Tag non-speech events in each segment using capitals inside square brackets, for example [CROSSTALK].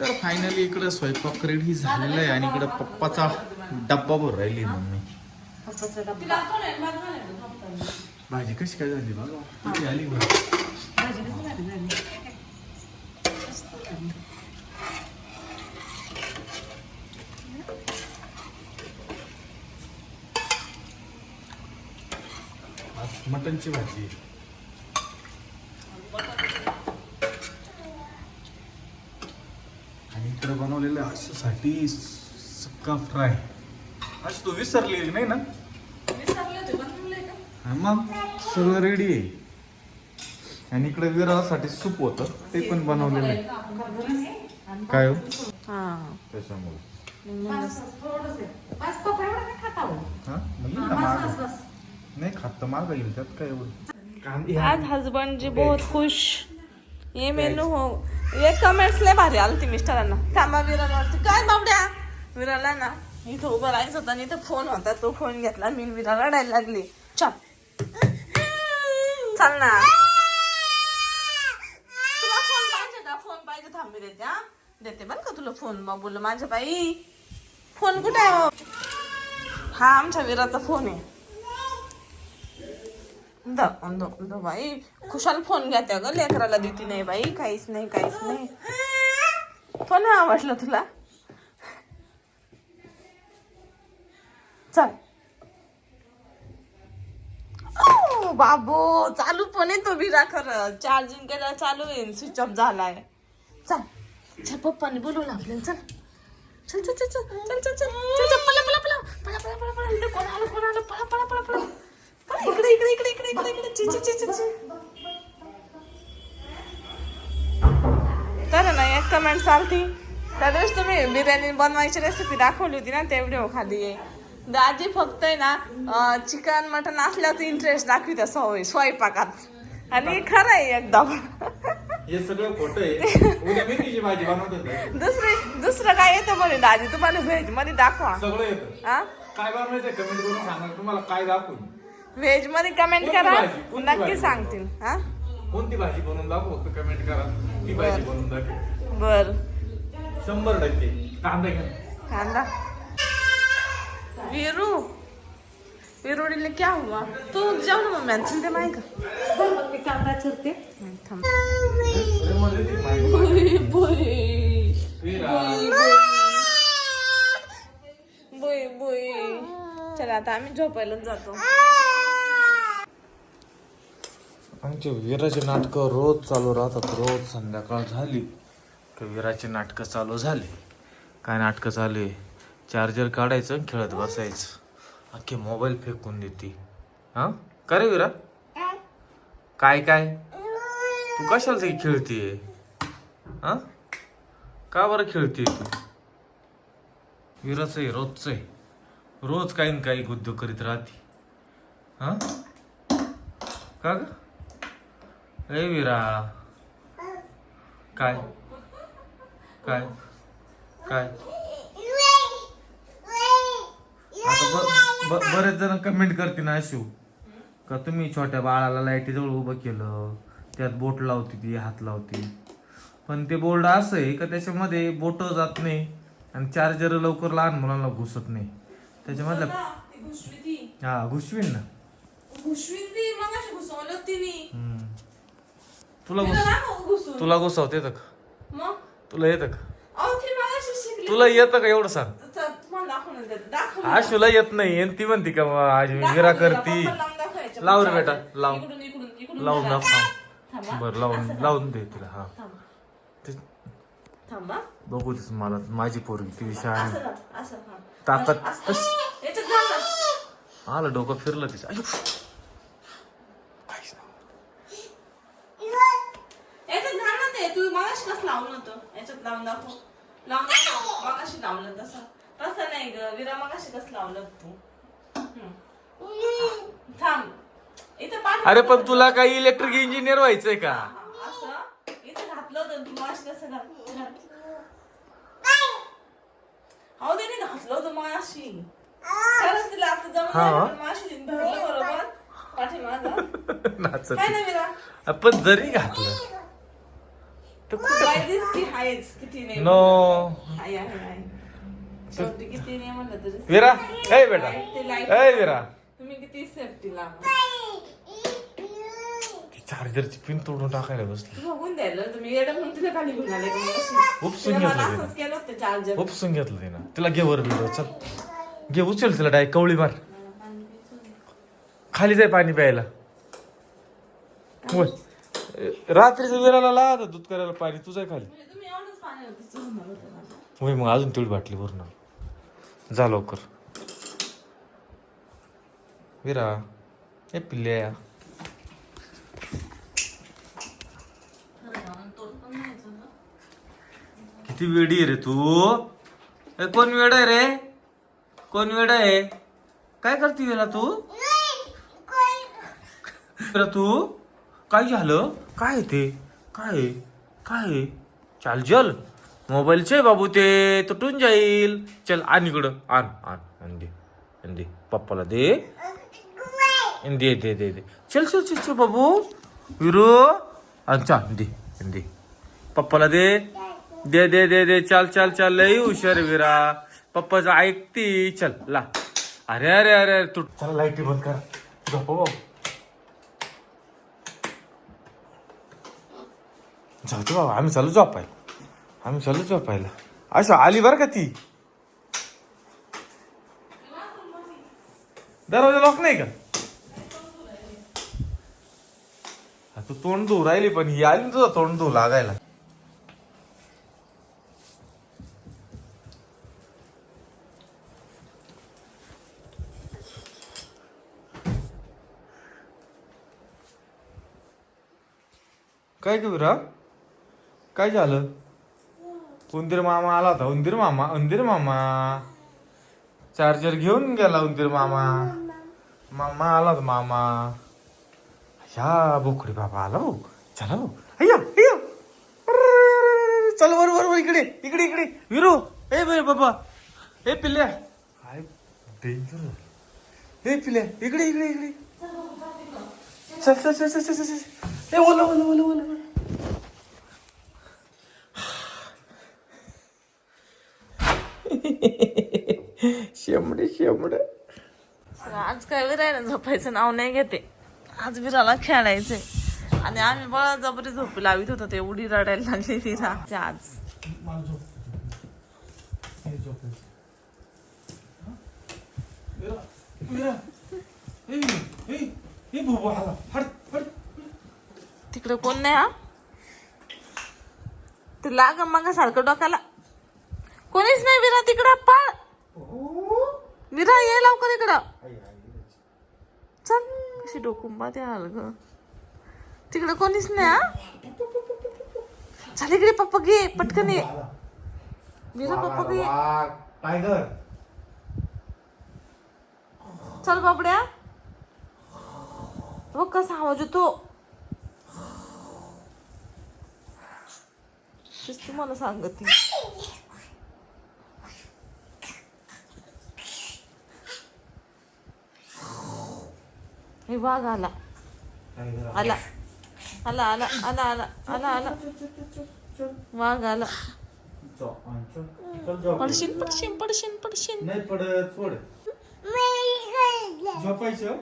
तर फायनली इकडं स्वयंपाक रेडी झालेला आहे आणि इकडं पप्पाचा डब्बा भर राहिली मम्मी. भाजी कशी काय झाली किती आली मटनची भाजी आणि इकडे बनवलेलं आहे आशूसाठी सुक्का फ्राय. आज तू विसरली नाही ना? हा मग सगळं रेडी आहे. आणि इकडे विरासाठी सूप होतं ते पण बनवलेलं आहे. काय हो? त्याच्यामुळे. हा. नाही खात मागं येईल त्यात काय एवढं? आज हस्बंड जी बहुत खुश. ये मेनू हो. एक कमेंट्स लय भारी आलं ती मिस्टरांना. थांबा विराला काय बाबड्या? विराला ना इथं उभं राहायचं होता आणि इथं फोन होता. तो फोन घेतला. मी विरा रडायला लागली. चल. चल ना. तुला फोन पाहिजे का? फोन पाहिजे. थांबी देते हा. देते बरं का तुला फोन बाबूला माझ्या बाई. फोन कुठे आहे हो? हा आमच्या विराचा फोन आहे. द द बाई. खुशाल फोन घ्या त्या ग लेकराला देती नाही बाई काहीच नाही काहीच नाही. फोन आवडला तुला? चल. ओ, बाबू चालू पण आहे तो बिरा खरं. चार्जिंग केला चालू येईल स्विच ऑफ झालाय. चल. चल पप्पाने बोलवलं आपल्याला. चल. चल चल चल चल चल चल चल. चल चल पळा पळा पळा पळा. पळा पळा कोण आलं कोण आलं? पळा पळा पळा पळा पळा. इकडे इकडे इकडे इकडे इकडे इकडे. ची ची ची ची तर ना एक कमेंट चालती. त्या दिवशी तुम्ही बिर्याणी बनवायची रेसिपी दाखवली होती ना ते व्हिडिओ खाली. आहे दाजी फक्त आहे ना चिकन मटन असल्याचं इंटरेस्ट दाखवित सवय स्वयंपाकात. आणि खरं आहे एकदम. हे सगळं खोटं आहे. भाजी बनवत दुसरे दुसरं काय येतं म्हणे दाजी? तुम्हाला व्हेजमध्ये दाखवा. सगळं येतं. हा काय बनवायचं कमेंट करून सांगा. तुम्हाला काय दाखवू व्हेजमध्ये कमेंट कोणती करा. भाजी? कोणती नक्की भाजी? सांगतील. हा? कोणती भाजी बनवून दाखव फक्त कमेंट करा. ती भाजी बनवून दाखव. बर. शंभर टक्के. कांदा घ्या. कांदा? वीरू? वीरूडीले क्या हुआ? तू जाऊ ना मम्मी आणशील ते माहिती का मी कांदा चिरते. थांब. ती भाजी. बोई बोई. चला आता आम्ही झोपायला जातो. आमचे वीराचे नाटकं रोज चालू राहतात रोज संध्याकाळ झाली की वीराचे नाटकं चालू झाले. काय नाटकं चालू चार्जर काढायचं आणि खेळत बसायचं. अख्खे मोबाईल फेकून देते. हां? का रे विरा? काय काय? तू कशाला ते खेळतीये? हां? का बरं खेळतीये तू? विराचं आहे रोजचं आहे. रोज काही ना काही उद्योग करीत राहते. हां? का ग? ए विरा. काय? काय? काय? आता बरेच जण कमेंट करते ना अशू का तुम्ही छोट्या बाळाला लाईटीजवळ उभं केलं त्यात बोट लावती ती हात लावती. पण ते बोर्ड असं आहे का त्याच्यामध्ये बोट जात नाही आणि चार्जर लवकर लहान मुलांना घुसत नाही. त्याच्यामधलं हा घुसवीन ना. हम्म. तुला घुस तुला घुसवत येतं का तुला येतं का? तुला येतं का एवढं सांग? आशूला येत नाही ती म्हणती का आज विरा करती. लाव रे बेटा लाव. लावून दाखव. बर लावून लावून दे तिला हा. बघू तिस मला माझी पोरगी ती विषय ताकद. आलं डोकं फिरलं तिचं. लावून दाखव. लावून दाखव. मगाशी लावलं तसं. तसं नाही ग. विरा मगाशी कसं लावलं तू. थांब. इथं पाठ अरे पण तुला काही इलेक्ट्रिक इंजिनियर व्हायचंय का? असं? इथं घातलं होतं तू मगाशी कसं घाल. अहो त्याने घातलं होतं मगाशी. खरंच तिला आता जमलं हा. मगाशी तिने धरलं बरोबर. पाठीमागं [LAUGHS] नाचत काय नाही विरा? पण जरी घातलं तर कुठं माहितीच की आहेच किती नाही नो आहे आहे आहे शेवटी किती नाही म्हणलं तरी विरा ए बेटा ए विरा तुम्ही किती सेफ्टी लावा ती चार्जरची पिन तोडून टाकायला बसली. बघून द्यायला तुम्ही येडं म्हणून तिला खाली घेऊन आले का मग? अशी? उपसून तिला घेतलं मला तिने. असंच केलं होतं चार्जर उपसून घेतलं तिनं. तिला घे वर चल. घे उचल तिला डाय कवळी मार. खाली जाय पाणी प्यायला. होय. रात्रीचं विराला लागा दूध करायला पाणी तुझं आहे खाली. म्हणजे. होय मग अजून तेवढी बाटली भरून जा लवकर. विरा हे पिल्ल्या किती वेडी आहे रे तू. ए कोण वेड आहे रे? कोण वेड आहे? काय करते वेळा तू? तू? काय झालं? काय ते? काय काय चल चाल. जल मोबाईलचे बाबू ते तुटून जाईल. चल आण इकडं. आण आण आण दे आण दे. पप्पाला दे. दे दे दे दे. चल चल चल चल बाबू. विरो. अच्छा दे दे. पप्पाला दे. दे दे दे दे. चाल चाल चाल. लई हुशार विरा. पप्पाचं ऐकती. चल ला. अरे अरे अरे अरे तू चला लाईटी बंद कर. झोप बाबू जाऊ दे बाबा आम्ही चालू झोपायला आम्ही चालू झोपायला असं आली बरं का ती? दरवाजा लॉक नाही का? तू तोंड धुऊ राहिली पण ही आली ना तुझं तोंड धुऊ लागायला. काय ग रा काय झालं? उंदीर मामा आला होता. उंदीर मामा? उंदीर मामा? चार्जर घेऊन गेला उंदीर मामा. मामा आला मामा. या बोकडे बाबा आला हो. चला हो. अय्या अय्या. चल वर वर वर इकडे. इकडे इकडे. विरो. ए बरे बाबा. ए पिल्या काय डेंजर ए पिल्या इकडे इकडे इकडे. चल चल चल चल चल चल. ए ओला ओला ओला ओला. शेमडे शेमडे. आज काय विरायला झोपायचं नाव नाही घेते. आज विराला खेळायचंय. आणि आम्ही बळजबरी झोपी लावित होतो ते उडी रडायला लागली विरा. आज. तिकडे कोण नाही हा? ते लाग मग सारखं डोक्याला. कोणीच नाही विरा तिकडं. विरा ये लवकर इकडं. चल कशी डोकुंबा ते हाल ग. तिकडं कोणीच नाही हा? इकडे पप्पा घे पटकन ये. विरा पप्पा घे. टायगर चल बाबड्या. बघ कसा आवाज येतो. तेच तुम्हाला सांगते. हे वाघ आला. आला. आला आला आला आला आला आला. वाघ आला. पडशील पडशील पडशील पडशील. नाही पडत सोड. झोपायचं?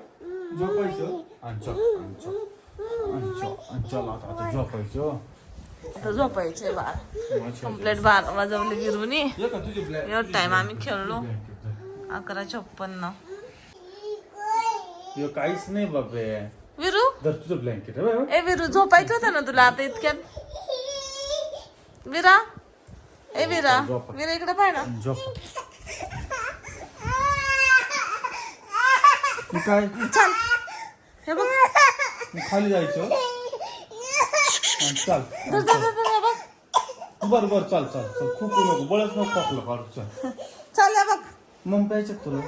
झोपायचं? अच्छा अच्छा अच्छा आता झोपायचं. आता झोपायचंय बाळ. कंप्लीट बारा वाजवले गिरवणी ये का तुझी ब्लॅक एवढा टाइम आम्ही खेळलो. अकरा छप्पन्न हे काहीच नाही बाबे. विरू? धर तुझं ब्लँकेट. ए विरू झोपायचं होतं ना तुला आता इतक्यात? विरा? ए विरा विरा इकडे पाय ना. झोप. काय? चल. हे बघ. मी खाली जायचं. हा, चाल. धर, धर, धर, धर, हे बघ. बर बर चाल चाल चल. खूप नको बळच नको काढू चल. चल हे बघ. मग प्यायचं का तुला